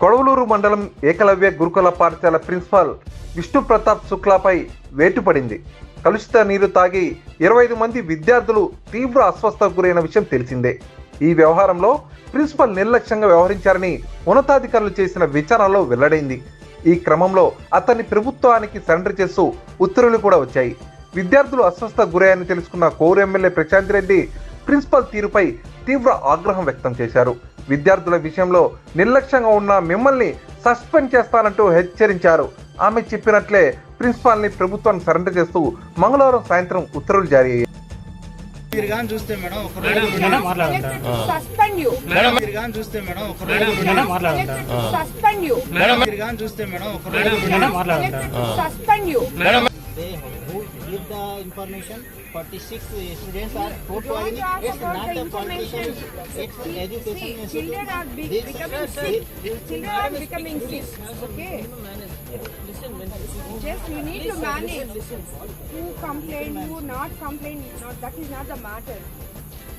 కొడవలూరు మండలం ఏకలవ్య గురుకుల పాఠశాల ప్రిన్సిపాల్ విష్ణు ప్రతాప్ శుక్లాపై వేటు పడింది. కలుషిత నీరు తాగి ఇరవై ఐదు మంది విద్యార్థులు తీవ్ర అస్వస్థతకు గురైన విషయం తెలిసిందే. ఈ వ్యవహారంలో ప్రిన్సిపల్ నిర్లక్ష్యంగా వ్యవహరించారని ఉన్నతాధికారులు చేసిన విచారణలో వెల్లడైంది. ఈ క్రమంలో అతన్ని ప్రభుత్వానికి సరెండర్ చేస్తూ ఉత్తర్వులు కూడా వచ్చాయి. విద్యార్థులు అస్వస్థతకు గురయ్యారని తెలుసుకున్న కోరు ఎమ్మెల్యే ప్రశాంత్ రెడ్డి ప్రిన్సిపల్ తీరుపై తీవ్ర ఆగ్రహం వ్యక్తం చేశారు. విద్యార్థుల విషయంలో నిర్లక్ష్యంగా ఉన్న మిమ్మల్ని సస్పెండ్ చేస్తానంటూ హెచ్చరించారు. ఆమె చెప్పినట్లే ప్రిన్సిపాల్ని ప్రభుత్వానికి సరెండర్ చేస్తూ మంగళవారం సాయంత్రం ఉత్తర్వులు జారీ అయ్యాయి. మీరు కానీ చూస్తే మేడం ఒక రోజు నేనే మాట్లాడుతా సస్పెండ్ యూ. మేడం మీరు కానీ చూస్తే మేడం ఒక రోజు నేనే మాట్లాడుతా సస్పెండ్ యూ. మేడం మీరు కానీ చూస్తే మేడం ఒక give the information 46 students are vote for Don't it. it's not the politician it's education see, children are be- This- becoming sick. Children are becoming sick. Okay. Just you need to manage. Who complain, who not complain, not that is not the matter.